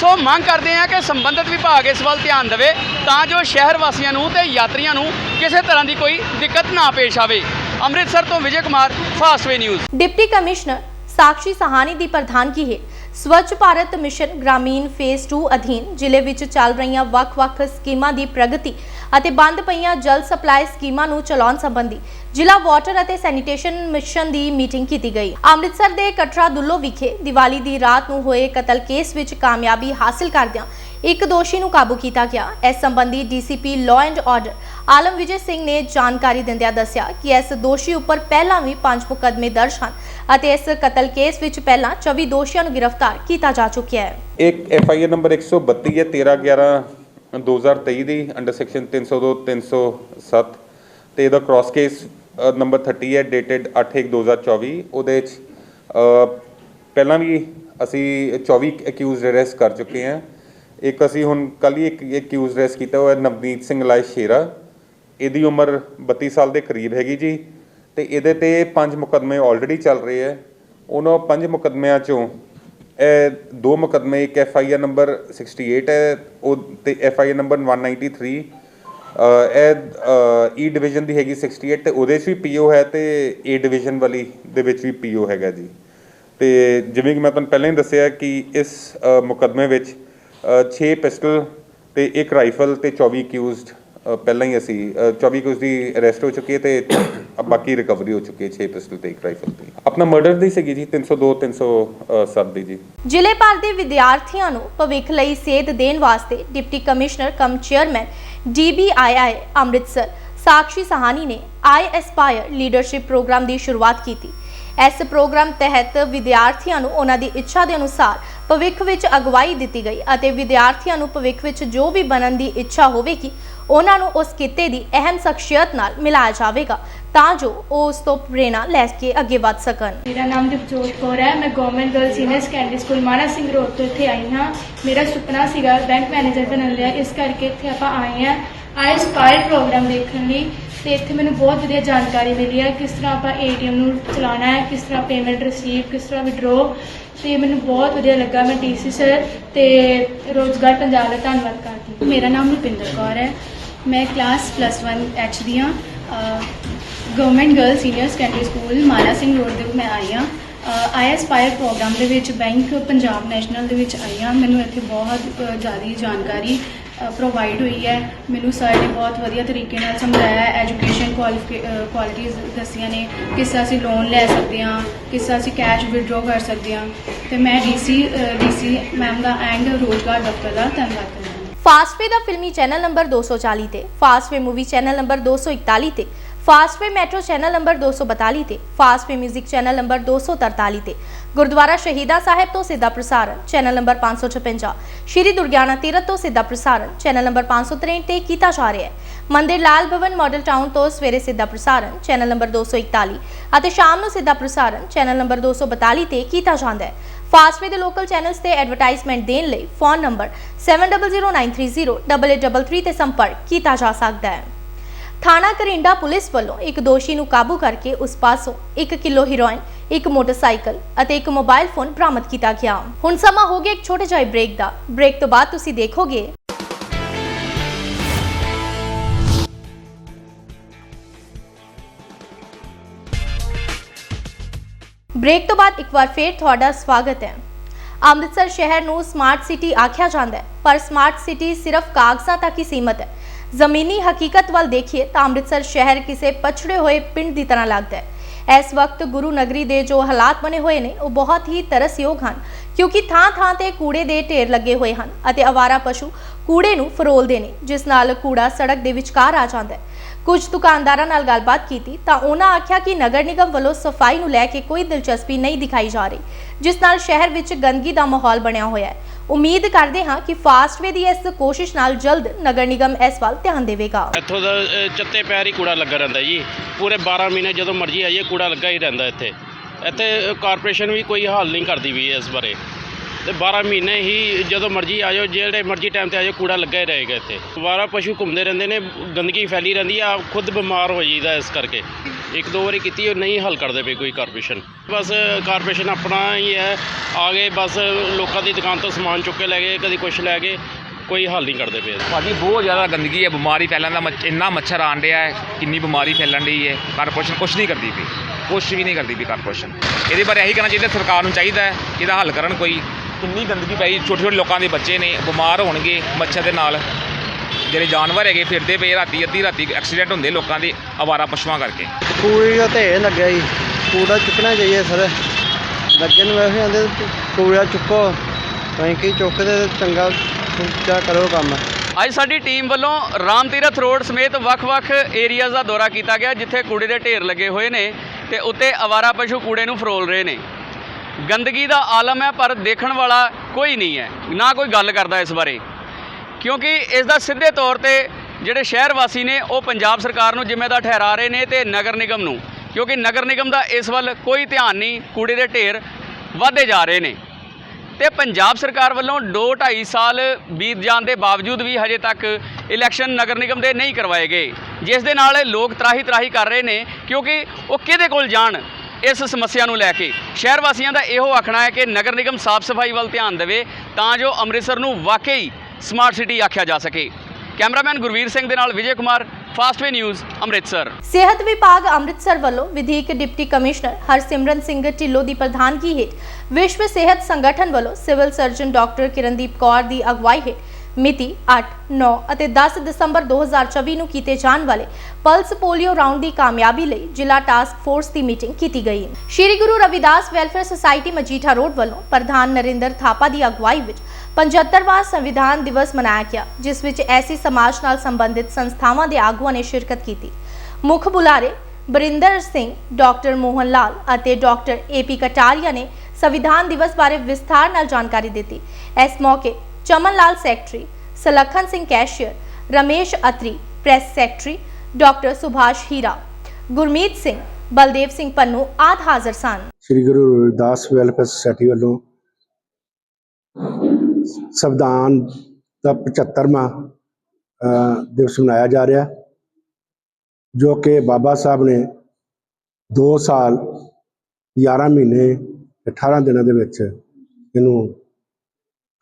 ਸੋ ਮੰਗ ਕਰਦੇ ਹਾਂ ਕਿ ਸੰਬੰਧਿਤ ਵਿਭਾਗ ਇਸ ਵੱਲ ਧਿਆਨ ਦੇਵੇ ਤਾਂ ਜੋ ਸ਼ਹਿਰ ਵਾਸੀਆਂ ਨੂੰ ਤੇ ਯਾਤਰੀਆਂ ਨੂੰ ਕਿਸੇ ਤਰ੍ਹਾਂ ਦੀ ਕੋਈ ਦਿੱਕਤ ਨਾ ਪੇਸ਼ ਆਵੇ। ਅੰਮ੍ਰਿਤਸਰ ਤੋਂ Vijay Kumar Fastway news. Deputy commissioner Sakshi Sahni ਦੀ ਪ੍ਰਧਾਨਗੀ ਹੇਠ ਸਵੱਛ ਭਾਰਤ ਮਿਸ਼ਨ ਗ੍ਰਾਮੀਣ ਫੇਸ 2 ਅਧੀਨ ਜ਼ਿਲ੍ਹੇ ਵਿੱਚ ਚੱਲ ਰਹੀਆਂ ਵੱਖ-ਵੱਖ ਸਕੀਮਾਂ ਦੀ ਪ੍ਰਗਤੀ ਅਤੇ ਬੰਦ ਪਈਆਂ ਜਲ ਸਪਲਾਈ ਸਕੀਮਾਂ ਨੂੰ ਚਲਾਉਣ ਸੰਬੰਧੀ ਜ਼ਿਲ੍ਹਾ ਵਾਟਰ ਅਤੇ ਸੈਨੀਟੇਸ਼ਨ ਮਿਸ਼ਨ ਦੀ ਮੀਟਿੰਗ ਕੀਤੀ ਗਈ। ਅੰਮ੍ਰਿਤਸਰ ਦੇ ਕਟਰਾ ਦੁੱਲੋ ਵਿਖੇ ਦੀਵਾਲੀ ਦੀ ਰਾਤ ਨੂੰ ਹੋਏ ਕਤਲ ਕੇਸ ਵਿੱਚ ਕਾਮਯਾਬੀ ਹਾਸਲ ਕਰਦਿਆਂ ਇੱਕ ਦੋਸ਼ੀ ਨੂੰ ਕਾਬੂ ਕੀਤਾ ਗਿਆ। ਇਸ ਸੰਬੰਧੀ DCP law and order Alam Vijay Singh ਨੇ ਜਾਣਕਾਰੀ ਦਿੰਦਿਆਂ ਦੱਸਿਆ ਕਿ ਇਸ ਦੋਸ਼ੀ ਉੱਪਰ ਪਹਿਲਾਂ ਵੀ 5 ਮੁਕੱਦਮੇ ਦਰਜ ਹਨ ਅਤੇ ਇਸ ਕਤਲ ਕੇਸ ਵਿੱਚ ਪਹਿਲਾਂ 24 ਦੋਸ਼ੀਆਂ ਨੂੰ ਗ੍ਰਿਫਤਾਰ ਕੀਤਾ ਜਾ ਚੁੱਕਿਆ ਹੈ। ਇੱਕ ਐਫ ਆਈ ਆਰ ਨੰਬਰ 132 ਹੈ 13 11 2023 ਦੀ, ਅੰਡਰ ਸੈਕਸ਼ਨ 302 307 ਤੇ ਇਹਦਾ ਕ੍ਰਾਸ ਕੇਸ ਨੰਬਰ 30 ਹੈ ਡੇਟਡ 8/1/2024 ਉਹਦੇ ਵਿੱਚ ਪਹਿਲਾਂ ਵੀ ਅਸੀਂ 24 ਅਕਿਊਜ਼ਡ ਅਰੈਸਟ ਕਰ ਚੁੱਕੇ ਹਾਂ। ਇੱਕ ਅਸੀਂ ਹੁਣ ਕੱਲ ਹੀ ਇੱਕ ਅਕਿਊਜ਼ਡ ਅਰੈਸਟ ਕੀਤਾ, ਉਹ ਹੈ ਨਵਨੀਤ ਸਿੰਘ ਲਾਇ ਸ਼ੇਰਾ। ਇਹਦੀ ਉਮਰ 32 ਸਾਲ ਦੇ ਕਰੀਬ ਹੈਗੀ ਜੀ ਤੇ ਇਹਦੇ ਤੇ ਪੰਜ ਮੁਕੱਦਮੇ ਆਲਰੇਡੀ ਚੱਲ ਰਹੇ ਹੈ। ਉਹਨਾਂ ਪੰਜ ਮੁਕੱਦਮਿਆਂ ਚੋਂ ਇਹ ਦੋ ਮੁਕੱਦਮੇ ਇੱਕ ਐਫ ਆਈ ਆਰ ਨੰਬਰ 68 ਹੈ ਉਹ ਤੇ ਐਫ ਆਈ ਆਰ ਨੰਬਰ 193 ਅਹ ਇਹ ਈ ਡਿਵੀਜ਼ਨ e ਦੀ ਹੈਗੀ 68 ਤੇ ਉਹਦੇ 'ਚ ਵੀ ਪੀਓ ਹੈ ਤੇ ਏ ਡਿਵੀਜ਼ਨ ਵਾਲੀ ਦੇ ਵਿੱਚ ਵੀ ਪੀਓ ਹੈਗਾ ਜੀ। ਤੇ ਜਿਵੇਂ ਕਿ ਮੈਂ ਤੁਹਾਨੂੰ ਪਹਿਲਾਂ ਹੀ ਦੱਸਿਆ ਕਿ ਇਸ ਅਹ, ਮੁਕੱਦਮੇ ਵਿੱਚ 6 ਪਿਸਟਲ ਤੇ ਇੱਕ ਰਾਈਫਲ ਤੇ 24 ਅਕਿਊਜ਼ਡ ਪਹਿਲਾਂ ਹੀ ਅਸੀਂ 24 ਅਕਿਊਜ਼ਡ ਦੀ ਅਰੈਸਟ ਹੋ ਚੁੱਕੀ ਹੈ ਤੇ ਬਾਕੀ ਰਿਕਵਰੀ ਹੋ ਚੁੱਕੀ ਹੈ 6 ਪਿਸਟਲ ਤੇ ਇੱਕ ਰਾਈਫਲ ਦੀ ਆਪਣਾ ਮਰਡਰ ਦੀ ਸੀਗੀ ਜੀ 302 307 ਦੀ ਜੀ। ਜ਼ਿਲ੍ਹੇ ਭਰ ਦੇ ਵਿਦਿਆਰਥੀਆਂ ਨੂੰ ਭਵਿੱਖ ਲਈ ਸੇਧ ਦੇਣ ਵਾਸਤੇ deputy commissioner cum chairman DBII Amritsar Sakshi Sahni ਨੇ ਆਈ ਐਸਪਾਇਰ ਲੀਡਰਸ਼ਿਪ ਪ੍ਰੋਗਰਾਮ ਦੀ ਸ਼ੁਰੂਆਤ ਕੀਤੀ। ਇਸ ਪ੍ਰੋਗਰਾਮ ਤਹਿਤ ਵਿਦਿਆਰਥੀਆਂ ਨੂੰ ਉਹਨਾਂ ਦੀ ਇੱਛਾ ਦੇ ਅਨੁਸਾਰ ਭਵਿੱਖ ਵਿੱਚ ਅਗਵਾਈ ਦਿੱਤੀ ਗਈ ਅਤੇ ਵਿਦਿਆਰਥੀਆਂ ਨੂੰ ਭਵਿੱਖ ਵਿੱਚ ਜੋ ਵੀ ਬਣਨ ਦੀ ਇੱਛਾ ਹੋਵੇਗੀ ਉਹਨਾਂ ਨੂੰ ਉਸ ਕਿੱਤੇ ਦੀ ਅਹਿਮ ਸ਼ਖਸੀਅਤ ਨਾਲ ਮਿਲਾਇਆ ਜਾਵੇਗਾ ਤਾਂ ਜੋ ਉਹ ਉਸ ਤੋਂ ਪ੍ਰੇਰਣਾ ਲੈ ਕੇ ਅੱਗੇ ਵੱਧ ਸਕਣ। ਮੇਰਾ ਨਾਮ ਦਿਵਜੋਤ ਕੌਰ ਹੈ। ਮੈਂ government girl senior secondary school Mana Singh road ਤੋਂ ਇੱਥੇ ਆਈ ਹਾਂ। ਮੇਰਾ ਸੁਪਨਾ ਸੀਗਾ ਬੈਂਕ ਮੈਨੇਜਰ ਬਣਨ ਲਿਆ ਇਸ ਕਰਕੇ ਇੱਥੇ ਆਪਾਂ ਆਏ ਹਾਂ। ਆਈ ਸਪਾਇਰ ਪ੍ਰੋਗਰਾਮ ਦੇਖਣ ਲਈ ਤੇ ਇੱਥੇ ਮੈਨੂੰ ਬਹੁਤ ਵਧੀਆ ਜਾਣਕਾਰੀ ਮਿਲੀ ਹੈ। ਕਿਸ ਤਰ੍ਹਾਂ ਆਪਾਂ ਏਟੀਐਮ ਨੂੰ ਚਲਾਉਣਾ ਹੈ, ਕਿਸ ਤਰ੍ਹਾਂ ਪੇਮੈਂਟ ਰਿਸੀਵ ਕਿਸ ਤਰ੍ਹਾਂ ਵਿਡਰੋ ਤੇ ਮੈਨੂੰ ਬਹੁਤ ਵਧੀਆ ਲੱਗਾ। ਮੈਂ ਡੀਸੀ ਸਰ ਤੇ ਰੋਜ਼ਗਾਰ ਪੰਜਾਬ ਦਾ ਧੰਨਵਾਦ ਕਰਦੀ ਹਾਂ। ਮੇਰਾ ਨਾਮ ਰੁਪਿੰਦਰ ਕੌਰ ਹੈ। ਮੈਂ ਕਲਾਸ ਪਲੱਸ 1 ਐਚ ਦੀ ਹਾਂ। Government girl senior secondary school Mala Singh road ਦੇ ਮੈਂ ਆਈ ਹਾਂ। ਆਈ ਐਸਪਾਇਰ ਪ੍ਰੋਗਰਾਮ ਦੇ ਵਿੱਚ ਬੈਂਕ ਪੰਜਾਬ ਨੈਸ਼ਨਲ ਦੇ ਵਿੱਚ ਆਈ ਹਾਂ। ਮੈਨੂੰ ਇੱਥੇ ਬਹੁਤ ਜ਼ਿਆਦਾ ਜਾਣਕਾਰੀ ਪ੍ਰੋਵਾਈਡ ਹੋਈ ਹੈ। ਮੈਨੂੰ ਸਰ ਨੇ ਬਹੁਤ ਵਧੀਆ ਤਰੀਕੇ ਨਾਲ ਸਮਝਾਇਆ। ਹੈ ਐਜੂਕੇਸ਼ਨ ਕੁਆਲਿਟੀਜ਼ ਦੱਸੀਆਂ ਨੇ ਕਿਸ ਤਰ੍ਹਾਂ ਅਸੀਂ ਲੋਨ ਲੈ ਸਕਦੇ ਹਾਂ, ਕਿਸ ਤਰ੍ਹਾਂ ਅਸੀਂ ਕੈਸ਼ ਵਿਡਰੋ ਕਰ ਸਕਦੇ ਹਾਂ। ਤੇ ਮੈਂ ਡੀਸੀ ਡੀਸੀ ਮੈਮ ਦਾ ਐਂਡ ਰੋਜ਼ਗਾਰ ਦਫ਼ਤਰ ਦਾ ਧੰਨਵਾਦ ਕਰਦਾ ਫਾਸਟਵੇ ਦਾ ਫਿਲਮੀ ਚੈਨਲ ਨੰਬਰ 240 ਤੇ ਫਾਸਟਵੇ ਮੂਵੀ ਚੈਨਲ ਨੰਬਰ 241 ਤੇ ਫਾਸਟਵੇ ਮੈਟਰੋ ਚੈਨਲ ਨੰਬਰ 242 ਤੇ ਫਾਸਟਵੇ 뮤직 ਚੈਨਲ ਨੰਬਰ 243 ਤੇ। ਗੁਰਦੁਆਰਾ ਸ਼ਹੀਦਾ ਸਾਹਿਬ ਤੋਂ ਸਿੱਧਾ ਪ੍ਰਸਾਰਣ, ਚੈਨਲ ਨੰਬਰ 556 ਸ਼੍ਰੀ ਦੁਰਗਿਆਨਾ ਤੀਰਥ ਤੋਂ ਸਿੱਧਾ ਪ੍ਰਸਾਰਣ, ਚੈਨਲ ਨੰਬਰ 563 ਤੇ ਕੀਤਾ ਜਾ ਰਿਹਾ ਹੈ। ਮੰਦਿਰ ਲਾਲ ਭਵਨ ਮਾਡਲ ਟਾਊਨ ਤੋਂ ਸਵੇਰੇ ਸਿੱਧਾ ਪ੍ਰਸਾਰਣ, ਚੈਨਲ ਨੰਬਰ 241 ਅਤੇ ਸ਼ਾਮ ਨੂੰ ਸਿੱਧਾ ਪ੍ਰਸਾਰਣ, ਚੈਨਲ ਨੰਬਰ 242 ਤੇ ਕੀਤਾ ਜਾਂਦਾ ਹੈ। ਫਾਸਟਵੇ ਦੇ ਲੋਕਲ ਚੈਨਲਸ ਤੇ ਐਡਵਰਟਾਈਜ਼ਮੈਂਟ ਦੇਣ ਲਈ ਫੋਨ ਨੰਬਰ 7009308833 ਤੇ ਸੰਪਰਕ ਕੀਤਾ ਜਾ ਸਕਦਾ ਹੈ। ਥਾਣਾ ਕਰਿੰਡਾ ਪੁਲਿਸ ਵੱਲੋਂ ਇੱਕ ਦੋਸ਼ੀ ਨੂੰ ਕਾਬੂ ਕਰਕੇ ਉਸ ਪਾਸੋਂ 1 ਕਿਲੋ ਹੀਰੋਇਨ, ਇੱਕ ਮੋਟਰਸਾਈਕਲ ਅਤੇ ਇੱਕ ਮੋਬਾਈਲ ਫੋਨ ਬਰਾਮਦ ਕੀਤਾ ਗਿਆ। ਹੁਣ ਸਮਾਂ ਹੋ ਗਿਆ ਇੱਕ ਛੋਟੇ ਜਿਹੇ ਬ੍ਰੇਕ ਦਾ। ਬ੍ਰੇਕ ਤੋਂ ਬਾਅਦ ਤੁਸੀਂ ਦੇਖੋਗੇ ਬ੍ਰੇਕ ਤੋਂ ਬਾਅਦ ਇੱਕ ਵਾਰ ਫੇਰ ਤੁਹਾਡਾ ਸਵਾਗਤ ਹੈ। ਅੰਮ੍ਰਿਤਸਰ ਸ਼ਹਿਰ ਨੂੰ ਸਮਾਰਟ ਸਿਟੀ ਆਖਿਆ ਜਾਂਦਾ ਹੈ, ਪਰ ਸਮਾਰਟ ਸਿਟੀ ਸਿਰਫ ਕਾਗਜ਼ਾਂ ਤੱਕ ਹੀ ਸੀਮਤ ਹੈ। ਜ਼ਮੀਨੀ ਹਕੀਕਤ ਵੱਲ ਦੇਖੀਏ ਤਾਂ ਅੰਮ੍ਰਿਤਸਰ ਸ਼ਹਿਰ ਕਿਸੇ ਪਛੜੇ ਹੋਏ ਪਿੰਡ ਦੀ ਤਰ੍ਹਾਂ ਲੱਗਦਾ ਹੈ। ਇਸ ਵਕਤ ਗੁਰੂ ਨਗਰੀ ਦੇ ਜੋ ਹਾਲਾਤ ਬਣੇ ਹੋਏ ਨੇ, ਉਹ ਬਹੁਤ ਹੀ ਤਰਸਯੋਗ ਹਨ, ਕਿਉਂਕਿ ਥਾਂ-ਥਾਂ ਤੇ ਕੂੜੇ ਦੇ ਢੇਰ ਲੱਗੇ ਹੋਏ ਹਨ ਅਤੇ ਅਵਾਰਾ ਪਸ਼ੂ ਕੂੜੇ ਨੂੰ ਫਰੋਲਦੇ ਨੇ ਜਿਸ ਨਾਲ ਕੂੜਾ ਸੜਕ ਦੇ ਵਿਚਕਾਰ ਆ ਜਾਂਦਾ ਹੈ। ਕੁਝ ਦੁਕਾਨਦਾਰਾਂ ਨਾਲ ਗੱਲਬਾਤ ਕੀਤੀ ਤਾਂ ਉਹਨਾਂ ਆਖਿਆ ਕਿ ਨਗਰ ਨਿਗਮ ਵੱਲੋਂ ਸਫ਼ਾਈ ਨੂੰ ਲੈ ਕੇ ਕੋਈ ਦਿਲਚਸਪੀ ਨਹੀਂ ਦਿਖਾਈ ਜਾ ਰਹੀ ਜਿਸ ਨਾਲ ਸ਼ਹਿਰ ਵਿੱਚ ਗੰਦਗੀ ਦਾ ਮਾਹੌਲ ਬਣਿਆ ਹੋਇਆ ਹੈ। ਉਮੀਦ ਕਰਦੇ ਹਾਂ ਕਿ ਫਾਸਟਵੇ ਦੀ ਇਸ ਕੋਸ਼ਿਸ਼ ਨਾਲ ਜਲਦ ਨਗਰ ਨਿਗਮ ਇਸ ਵੱਲ ਧਿਆਨ ਦੇਵੇਗਾ। ਇੱਥੋਂ ਦਾ ਅ, ਚੱਤੇ ਪੈਰ ਹੀ ਕੂੜਾ ਲੱਗਾ ਰਹਿੰਦਾ ਜੀ। ਪੂਰੇ 12 ਮਹੀਨੇ ਜਦੋਂ ਮਰਜ਼ੀ ਆਈਏ ਕੂੜਾ ਲੱਗਾ ਹੀ ਰਹਿੰਦਾ ਇੱਥੇ। ਇੱਥੇ ਕਾਰਪੋਰੇਸ਼ਨ ਵੀ ਕੋਈ ਹੱਲ ਨਹੀਂ ਕਰਦੀ ਵੀ ਇਸ ਬਾਰੇ। ਤੇ 12 ਮਹੀਨੇ ਹੀ ਜਦੋਂ ਮਰਜ਼ੀ ਆ ਜਾਓ, ਜਿਹੜੇ ਮਰਜ਼ੀ ਟਾਈਮ ਤੇ ਆ ਜਾਓ, ਕੂੜਾ ਲੱਗਾ ਹੀ ਰਹੇਗਾ ਇੱਥੇ। ਦੁਬਾਰਾ ਪਸ਼ੂ ਘੁੰਮਦੇ ਰਹਿੰਦੇ ਨੇ, ਗੰਦਗੀ ਫੈਲੀ ਰਹਿੰਦੀ ਆ ਖੁਦ ਬਿਮਾਰ ਹੋ ਜਾਈਦਾ ਇਸ ਕਰਕੇ। ਇੱਕ ਦੋ ਵਾਰੀ ਕੀਤੀ, ਉਹ ਨਹੀਂ ਹੱਲ ਕਰਦੇ ਪਏ ਕੋਈ ਕਾਰਪੋਰੇਸ਼ਨ ਬਸ ਕਾਰਪੋਰੇਸ਼ਨ ਆਪਣਾ ਹੀ ਹੈ, ਆ ਗਏ, ਬਸ ਲੋਕਾਂ ਦੀ ਦੁਕਾਨ ਤੋਂ ਸਮਾਨ ਚੁੱਕ ਕੇ ਲੈ ਗਏ, ਕਦੀ ਕੁਛ ਲੈ ਗਏ, ਕੋਈ ਹੱਲ ਨਹੀਂ ਕਰਦੇ ਪਏ। ਭਾਜੀ, ਬਹੁਤ ਜ਼ਿਆਦਾ ਗੰਦਗੀ ਹੈ, ਬਿਮਾਰੀ ਫੈਲਣ ਦਾ ਮੱਛ- ਇੰਨਾ ਮੱਛਰ ਆਣ ਡਿਆ ਹੈ, ਕਿੰਨੀ ਬਿਮਾਰੀ ਫੈਲਣ ਡਈ ਹੈ ਕਾਰਪੋਰੇਸ਼ਨ ਕੁਛ ਨਹੀਂ ਕਰਦੀ ਪਈ, ਕੁਛ ਵੀ ਨਹੀਂ ਕਰਦੀ ਪਈ ਕਾਰਪੋਰੇਸ਼ਨ ਇਹਦੇ ਬਾਰੇ ਇਹੀ ਕਹਿਣਾ ਚਾਹੀਦਾ, ਸਰਕਾਰ ਨੂੰ ਚਾਹੀਦਾ ਇਹਦਾ ਹੱਲ ਕਰਨ ਕੋਈ। ਕਿੰਨੀ ਗੰਦਗੀ ਪਈ ਛੋਟੇ ਛੋਟੇ ਲੋਕਾਂ ਦੇ ਬੱਚੇ ਨੇ ਬਿਮਾਰ ਹੋਣਗੇ ਮੱਛਰ ਦੇ ਨਾਲ। ਜਿਹੜੇ ਜਾਨਵਰ ਹੈਗੇ ਫਿਰਦੇ ਪਏ ਰਾਤੀ ਅੱਧੀ ਰਾਤੀ ਐਕਸੀਡੈਂਟ ਹੁੰਦੇ ਲੋਕਾਂ ਦੇ ਅਵਾਰਾ ਪਸ਼ੂਆਂ ਕਰਕੇ। ਕੂੜੇ ਦਾ ਢੇਰ ਲੱਗਿਆ ਜੀ। ਕੂੜਾ ਚੁੱਕਣਾ ਚਾਹੀਏ ਸਰ। ਲੱਗੇ ਨੂੰ ਵੈਸੇ ਆਂਦੇ ਕੂੜਾ ਚੁੱਕੋ। ਟੈਂਕੀ ਚੁੱਕਦੇ ਤੇ ਚੰਗਾ ਸੁੱਚਾ ਕਰੋ ਕੰਮ। ਅੱਜ ਸਾਡੀ ਟੀਮ ਵੱਲੋਂ ਰਾਮ ਤੀਰਥ ਰੋਡ ਸਮੇਤ ਵੱਖ-ਵੱਖ ਏਰੀਆਜ਼ ਦਾ ਦੌਰਾ ਕੀਤਾ ਗਿਆ ਜਿੱਥੇ ਕੂੜੇ ਦੇ ਢੇਰ ਲੱਗੇ ਹੋਏ ਨੇ ਤੇ ਉੱਤੇ ਅਵਾਰਾ ਪਸ਼ੂ ਕੂੜੇ ਨੂੰ ਫਰੋਲ ਰਹੇ ਨੇ। ਗੰਦਗੀ ਦਾ ਆਲਮ ਹੈ, ਪਰ ਦੇਖਣ ਵਾਲਾ ਕੋਈ ਨਹੀਂ ਹੈ। ਨਾ ਕੋਈ ਗੱਲ ਕਰਦਾ ਇਸ ਬਾਰੇ। ਕਿਉਂਕਿ ਇਸ ਦਾ ਸਿੱਧੇ ਤੌਰ ਤੇ ਜਿਹੜੇ ਸ਼ਹਿਰ ਵਾਸੀ ਨੇ, ਉਹ ਪੰਜਾਬ ਸਰਕਾਰ ਨੂੰ ਜ਼ਿੰਮੇਦਾਰ ਠਹਿਰਾ ਰਹੇ ਨੇ ਤੇ ਨਗਰ ਨਿਗਮ ਨੂੰ। ਕਿਉਂਕਿ ਨਗਰ ਨਿਗਮ ਦਾ ਇਸ ਵੱਲ ਕੋਈ ਧਿਆਨ ਨਹੀਂ, ਕੂੜੇ ਦੇ ਢੇਰ ਵਧਦੇ ਜਾ ਰਹੇ ਨੇ। ਤੇ ਪੰਜਾਬ ਸਰਕਾਰ ਵੱਲੋਂ 2.5 ਸਾਲ ਬੀਤ ਜਾਣ ਦੇ ਬਾਵਜੂਦ ਵੀ ਹਜੇ ਤੱਕ ਇਲੈਕਸ਼ਨ ਨਗਰ ਨਿਗਮ ਦੇ ਨਹੀਂ ਕਰਵਾਏ ਗਏ। ਜਿਸ ਦੇ ਨਾਲ ਲੋਕ ਤਰਾਹੀ ਤਰਾਹੀ ਕਰ ਰਹੇ ਨੇ, ਕਿਉਂਕਿ ਉਹ ਕਿਹਦੇ ਕੋਲ ਜਾਣ? ਇਸ ਸਮੱਸਿਆ ਨੂੰ ਲੈ ਕੇ। ਸ਼ਹਿਰ ਵਾਸੀਆਂ ਦਾ ਇਹੋ ਆਖਣਾ ਹੈ ਕਿ ਨਗਰ ਨਿਗਮ ਸਾਫ਼ ਸਫ਼ਾਈ ਵੱਲ ਧਿਆਨ ਦੇਵੇ ਤਾਂ ਜੋ ਅੰਮ੍ਰਿਤਸਰ ਨੂੰ ਵਾਕਈ ਸਮਾਰਟ ਸਿਟੀ ਆਖਿਆ ਜਾ ਸਕੇ। ਕੈਮਰਾਮੈਨ ਗੁਰਵੀਰ ਸਿੰਘ ਦੇ ਨਾਲ ਵਿਜੇ ਕੁਮਾਰ ਫਾਸਟਵੇ ਨਿਊਜ਼ ਅੰਮ੍ਰਿਤਸਰ। ਸਿਹਤ ਵਿਭਾਗ ਅੰਮ੍ਰਿਤਸਰ ਵੱਲੋਂ ਵਿਧੀਕ ਡਿਪਟੀ ਕਮਿਸ਼ਨਰ ਹਰਸਿਮਰਨ ਸਿੰਘ ਢਿੱਲੋਂ ਦੀ ਪ੍ਰਧਾਨਗੀ ਹੇਠ ਵਿਸ਼ਵ ਸਿਹਤ ਸੰਗਠਨ ਵੱਲੋਂ civil surgeon doctor Kirandeep Kaur ਦੀ ਅਗਵਾਈ ਹੇਠ ਮਿਤੀ 8, 9 ਅਤੇ 10 ਦਸੰਬਰ 2024 ਨੂੰ ਕੀਤੇ ਜਾਣ ਵਾਲੇ ਪਲਸ ਪੋਲੀਓ ਰਾਉਂਡ ਦੀ ਕਾਮਯਾਬੀ ਲਈ ਜ਼ਿਲ੍ਹਾ ਟਾਸਕ ਫੋਰਸ ਦੀ ਮੀਟਿੰਗ ਕੀਤੀ ਗਈ। Shri Guru Ravidas welfare society Majitha road ਵੱਲੋਂ ਪ੍ਰਧਾਨ ਨਰਿੰਦਰ ਥਾਪਾ ਦੀ ਅਗਵਾਈ ਵਿੱਚ 75ਵਾਂ ਸੰਵਿਧਾਨ ਦਿਵਸ ਮਨਾਇਆ ਗਿਆ ਜਿਸ ਵਿੱਚ ਐਸੀ ਸਮਾਜ ਨਾਲ ਸੰਬੰਧਿਤ ਸੰਸਥਾਵਾਂ ਦੇ ਆਗੂਆਂ ਨੇ ਸ਼ਿਰਕਤ ਕੀਤੀ। ਮੁੱਖ ਬੁਲਾਰੇ ਬਰਿੰਦਰ ਸਿੰਘ ਡਾਕਟਰ ਮੋਹਨ ਲਾਲ ਅਤੇ ਡਾਕਟਰ ਏਪੀ ਕਟਾਰੀਆ ਨੇ ਸੰਵਿਧਾਨ ਦਿਵਸ ਬਾਰੇ ਵਿਸਥਾਰ ਨਾਲ ਜਾਣਕਾਰੀ ਦਿੱਤੀ। ਇਸ ਮੌਕੇ Chaman Lal secretary Salakhan Singh cashier Ramesh Atri press secretary doctor Subhash Hira Gurmeet Singh Baldev Singh Pannu ਆਦਿ ਹਾਜ਼ਰ ਸਨ ਸ੍ਰੀ ਗੁਰੂ ਰਵਿਦਾਸ ਵੈਲਫੇਅਰ ਸੁਸਾਇਟੀ ਵੱਲੋਂ ਸੰਵਿਧਾਨ ਦਾ 75ਵਾਂ ਦਿਵਸ ਮਨਾਇਆ ਜਾ ਰਿਹਾ, ਜੋ ਕਿ ਬਾਬਾ ਸਾਹਿਬ ਨੇ 2 ਸਾਲ 11 ਮਹੀਨੇ 18 ਦਿਨਾਂ ਦੇ ਵਿੱਚ ਇਹਨੂੰ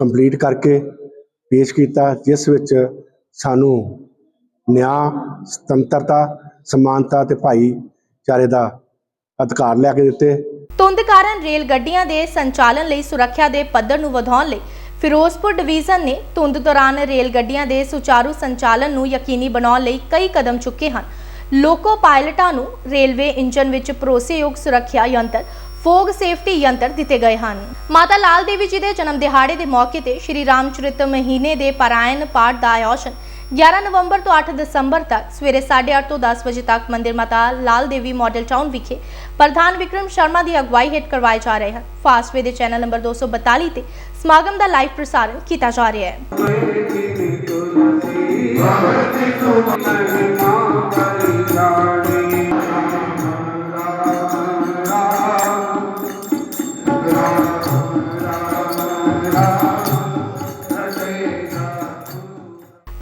ਕੰਪਲੀਟ ਕਰਕੇ ਪੇਸ਼ ਕੀਤਾ, ਜਿਸ ਵਿੱਚ ਸਾਨੂੰ ਨਿਆਂ, ਸੁਤੰਤਰਤਾ, ਸਮਾਨਤਾ ਤੇ ਭਾਈਚਾਰੇ ਦਾ ਅਧਿਕਾਰ ਲੈ ਕੇ ਦਿੱਤੇ। ਧੁੰਦ ਕਾਰਨ ਰੇਲ ਗੱਡੀਆਂ ਦੇ ਸੰਚਾਲਨ ਲਈ ਸੁਰੱਖਿਆ ਦੇ ਪੱਧਰ ਨੂੰ ਵਧਾਉਣ ਲਈ ਫਿਰੋਜ਼ਪੁਰ ਡਿਵੀਜ਼ਨ ਨੇ ਧੁੰਦ ਦੌਰਾਨ ਰੇਲ ਗੱਡੀਆਂ ਦੇ ਸੁਚਾਰੂ ਸੰਚਾਲਨ ਨੂੰ ਯਕੀਨੀ ਬਣਾਉਣ ਲਈ ਕਈ ਕਦਮ ਚੁੱਕੇ ਹਨ। ਲੋਕੋ ਪਾਇਲਟਾਂ ਨੂੰ ਰੇਲਵੇ ਇੰਜਨ ਵਿੱਚ ਭਰੋਸੇਯੋਗ ਸੁਰੱਖਿਆ ਯੰਤਰ ਫੋਗ ਸੇਫਟੀ ਯੰਤਰ ਦਿੱਤੇ ਗਏ ਹਨ। ਮਾਤਾ ਲਾਲ ਦੇਵੀ ਜੀ ਦੇ ਜਨਮ ਦਿਹਾੜੇ ਦੇ ਮੌਕੇ ਤੇ ਸ਼੍ਰੀ ਰਾਮਚਰਿਤ ਮਹੀਨੇ ਦੇ ਪਾਰਾਇਣ ਪਾਠ ਦਾ ਆਯੋਜਨ 11 ਨਵੰਬਰ ਤੋਂ 8 ਦਸੰਬਰ ਤੱਕ ਸਵੇਰੇ 8:30 ਤੋਂ 10 ਵਜੇ ਤੱਕ ਮੰਦਿਰ ਮਾਤਾ ਲਾਲ ਦੇਵੀ ਮਾਡਲ ਟਾਊਨ ਵਿਖੇ ਪ੍ਰਧਾਨ ਵਿਕਰਮ ਸ਼ਰਮਾ ਦੀ ਅਗਵਾਈ ਹੇਠ ਕਰਵਾਏ ਜਾ ਰਹੇ ਹਨ। ਫਾਸਟਵੇ ਦੇ ਚੈਨਲ ਨੰਬਰ 242 ਤੇ ਸਮਾਗਮ ਦਾ ਲਾਈਵ ਪ੍ਰਸਾਰਣ ਕੀਤਾ ਜਾ ਰਿਹਾ ਹੈ।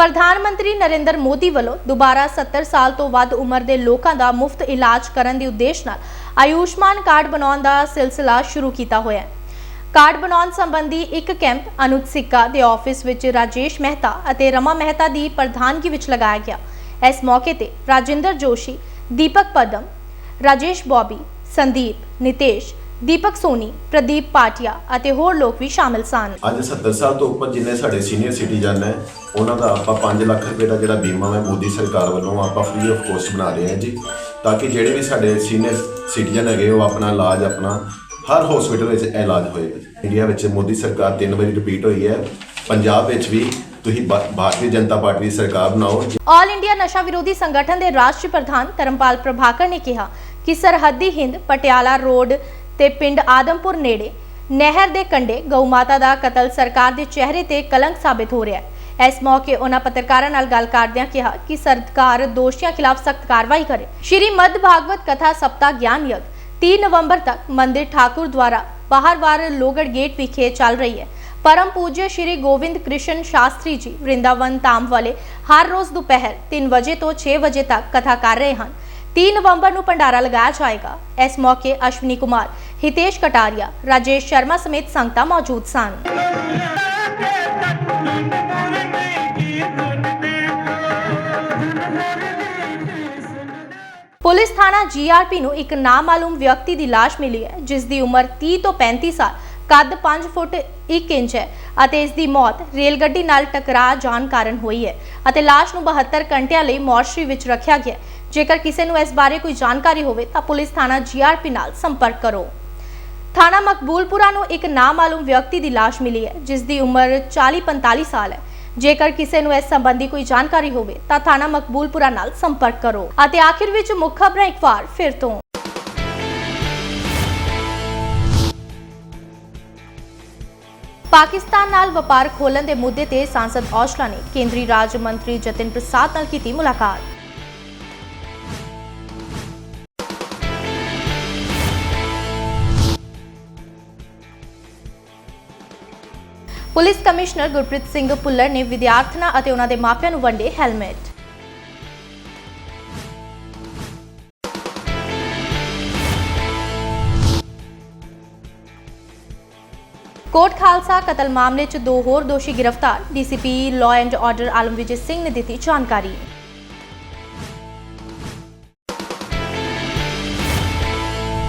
ਪ੍ਰਧਾਨ ਮੰਤਰੀ ਨਰਿੰਦਰ ਮੋਦੀ ਵੱਲੋਂ ਦੁਬਾਰਾ 70 ਸਾਲ ਤੋਂ ਵੱਧ ਉਮਰ ਦੇ ਲੋਕਾਂ ਦਾ ਮੁਫਤ ਇਲਾਜ ਕਰਨ ਦੇ ਉਦੇਸ਼ ਨਾਲ ਆਯੁਸ਼ਮਾਨ ਕਾਰਡ ਬਣਾਉਣ ਦਾ ਸਿਲਸਿਲਾ ਸ਼ੁਰੂ ਕੀਤਾ ਹੋਇਆ ਹੈ। ਕਾਰਡ ਬਣਾਉਣ ਸੰਬੰਧੀ ਇੱਕ ਕੈਂਪ ਅਨੁਜ ਸਿੱਕਾ ਦੇ ਆਫਿਸ ਵਿੱਚ ਰਾਜੇਸ਼ ਮਹਿਤਾ ਅਤੇ ਰਮਾ ਮਹਿਤਾ ਦੀ ਪ੍ਰਧਾਨਗੀ ਵਿੱਚ ਲਗਾਇਆ ਗਿਆ। ਇਸ ਮੌਕੇ ਤੇ ਰਾਜਿੰਦਰ ਜੋਸ਼ੀ, ਦੀਪਕ ਪਦਮ, ਰਾਜੇਸ਼ ਬੋਬੀ, ਸੰਦੀਪ, ਨਿਤੇਸ਼ ਦੀਪਕ ਸੋਨੀ ਪ੍ਰਦੀਪ ਪਾਟਿਆ ਅਤੇ ਹੋਰ ਲੋਕ ਵੀ ਸ਼ਾਮਿਲ ਸਨ। ਅੱਜ 70 ਸਾਲ ਤੋਂ ਉੱਪਰ ਜਿੰਨੇ ਸਾਡੇ ਸੀਨੀਅਰ ਸਿਟੀਜ਼ਨ ਹੈ ਉਹਨਾਂ ਦਾ ਆਪਾਂ 5 ਲੱਖ ਰੁਪਏ ਦਾ ਜਿਹੜਾ ਬੀਮਾ ਹੈ ਮੋਦੀ ਸਰਕਾਰ ਵੱਲੋਂ ਆਪਾਂ ਫ੍ਰੀ ਆਫ ਕੋਸਟ ਬਣਾ ਰਹੇ ਹਾਂ ਜੀ ਤਾਂ ਕਿ ਜਿਹੜੇ ਵੀ ਸਾਡੇ ਸੀਨੀਅਰ ਸਿਟੀਜ਼ਨ ਹੈਗੇ ਉਹ ਆਪਣਾ ਇਲਾਜ ਆਪਣਾ ਹਰ ਹਸਪੀਟਲ ਵਿੱਚ ਇਲਾਜ ਹੋਏਗਾ ਇੰਡੀਆ ਵਿੱਚ ਮੋਦੀ ਸਰਕਾਰ ਤਿੰਨ ਵਾਰੀ ਰਿਪੀਟ ਹੋਈ ਹੈ। ਪੰਜਾਬ ਵਿੱਚ ਵੀ ਤੁਸੀਂ ਭਾਰਤੀ ਜਨਤਾ ਪਾਰਟੀ ਦੀ ਸਰਕਾਰ ਬਣਾਓ। ਆਲ ਇੰਡੀਆ ਨਸ਼ਾ ਵਿਰੋਧੀ ਸੰਗਠਨ ਦੇ ਰਾਸ਼ਟਰੀ ਪ੍ਰਧਾਨ ਧਰਮਪਾਲ ਪ੍ਰਭਾਕਰ ਨੇ ਕਿਹਾ ਕਿ ਸਰਹੱਦੀ ਹਿੰਦ ਪਟਿਆਲਾ ਰੋਡ ਤੇ ਪਿੰਡ ਆਦਮਪੁਰ ਨੇੜੇ ਨਹਿਰ ਦੇ ਕੰਢੇ ਗਊ ਮਾਤਾ ਦਾ ਕਤਲ ਸਰਕਾਰ ਦੇ ਚਿਹਰੇ ਤੇ ਕਲੰਕ ਸਾਬਿਤ ਹੋ ਰਿਹਾ ਹੈ। ਇਸ ਮੌਕੇ ਉਹਨਾਂ ਪੱਤਰਕਾਰਾਂ ਨਾਲ ਗੱਲ ਕਰਦਿਆਂ ਕਿਹਾ ਕਿ ਸਰਕਾਰ ਦੋਸ਼ੀਆਂ ਖਿਲਾਫ ਸਖਤ ਕਾਰਵਾਈ ਕਰੇ। ਸ਼੍ਰੀ ਮਦ ਭਾਗਵਤ ਕਥਾ ਸਪਤਾਹ ਗਿਆਨ ਯਗ 3 ਨਵੰਬਰ ਤੱਕ ਮੰਦਿਰ ਠਾਕੁਰ ਦੁਆਰਾ ਬਾਹਰਵਾਰ ਲੋਗੜ ਗੇਟ ਵਿਖੇ ਚੱਲ ਰਹੀ ਹੈ। ਪਰਮ ਪੂਜਯ ਸ਼੍ਰੀ ਗੋਵਿੰਦ ਕ੍ਰਿਸ਼ਨ ਸ਼ਾਸਤਰੀ ਜੀ ਵਰਿੰਦਾਵਨ ਧਾਮ ਵਾਲੇ ਹਰ ਰੋਜ਼ ਦੁਪਹਿਰ 3 ਵਜੇ ਤੋਂ 6 ਵਜੇ ਤੱਕ ਕਥਾ ਕਰ ਰਹੇ ਹਨ। 3 ਨਵੰਬਰ ਨੂੰ ਭੰਡਾਰਾ ਲਗਾਇਆ ਜਾਏਗਾ। ਇਸ ਮੌਕੇ ਅਸ਼ਵਨੀ ਕੁਮਾਰ, ਹਿਤੇਸ਼ ਕਟਾਰੀਆ, ਰਾਜੇਸ਼ ਸ਼ਰਮਾ ਸਮੇਤ ਸੰਗਤਾਂ ਮੌਜੂਦ ਸਨ। ਪੁਲਿਸ ਥਾਣਾ ਜੀਆਰਪੀ ਨੂੰ ਇੱਕ ਨਾਮਾਲੂਮ ਵਿਅਕਤੀ ਦੀ ਲਾਸ਼ ਮਿਲੀ ਹੈ, ਜਿਸ ਦੀ ਉਮਰ 30 ਤੋਂ 35 ਸਾਲ, ਕੱਦ 5 ਫੁੱਟ 1 ਇੰਚ ਹੈ ਅਤੇ ਇਸ ਦੀ ਮੌਤ ਰੇਲ ਗੱਡੀ ਨਾਲ ਟਕਰਾ ਜਾਣ ਕਾਰਨ ਹੋਈ ਹੈ ਅਤੇ ਲਾਸ਼ ਨੂੰ 72 ਘੰਟਿਆਂ ਲਈ ਮੋਰਚਰੀ ਵਿੱਚ ਰੱਖਿਆ ਗਿਆ ਹੈ। ਜੇਕਰ ਕਿਸੇ ਨੂੰ ਇਸ ਬਾਰੇ ਕੋਈ ਜਾਣਕਾਰੀ ਹੋਵੇ ਤਾਂ ਪੁਲਿਸ ਥਾਣਾ ਜੀਆਰਪੀ ਨਾਲ ਸੰਪਰਕ ਕਰੋ। ਥਾਣਾ ਮਕਬੂਲਪੁਰਾ ਨੂੰ ਇੱਕ ਨਾਮਾਲੂਮ ਵਿਅਕਤੀ ਦੀ ਲਾਸ਼ ਮਿਲੀ ਹੈ, ਜਿਸ ਦੀ ਉਮਰ 40-45 ਸਾਲ ਹੈ। ਜੇਕਰ ਕਿਸੇ ਨੂੰ ਇਸ ਸੰਬੰਧੀ ਕੋਈ ਜਾਣਕਾਰੀ ਹੋਵੇ ਤਾਂ ਥਾਣਾ ਮਕਬੂਲਪੁਰਾ ਨਾਲ ਸੰਪਰਕ ਕਰੋ। ਅਤੇ ਆਖਿਰ ਵਿੱਚ ਮੁੱਖ ਖਬਰਾਂ ਇੱਕ ਵਾਰ ਫਿਰ ਤੋਂ। ਪਾਕਿਸਤਾਨ ਨਾਲ ਵਪਾਰ ਖੋਲਣ ਦੇ ਮੁੱਦੇ ਤੇ ਸਾਂਸਦ ਔਸ਼ਲਾ ਨੇ ਕੇਂਦਰੀ ਰਾਜ ਮੰਤਰੀ ਜਤਿਨ ਪ੍ਰਸਾਦ ਨਾਲ ਕੀਤੀ ਮੁਲਾਕਾਤ। ਪੁਲਿਸ ਕਮਿਸ਼ਨਰ ਗੁਰਪ੍ਰੀਤ ਸਿੰਘ ਭੁੱਲਰ ਨੇ ਵਿਦਿਆਰਥਣਾਂ ਅਤੇ ਉਹਨਾਂ ਦੇ ਮਾਪਿਆਂ ਨੂੰ ਵੰਡੇ ਹੈਲਮਟ। ਕੋਟ ਖਾਲਸਾ ਕਤਲ ਮਾਮਲੇ 'ਚ ਦੋ ਹੋਰ ਦੋਸ਼ੀ ਗ੍ਰਿਫਤਾਰ। DCP law and order Alam Vijay Singh ਨੇ ਦਿੱਤੀ ਜਾਣਕਾਰੀ।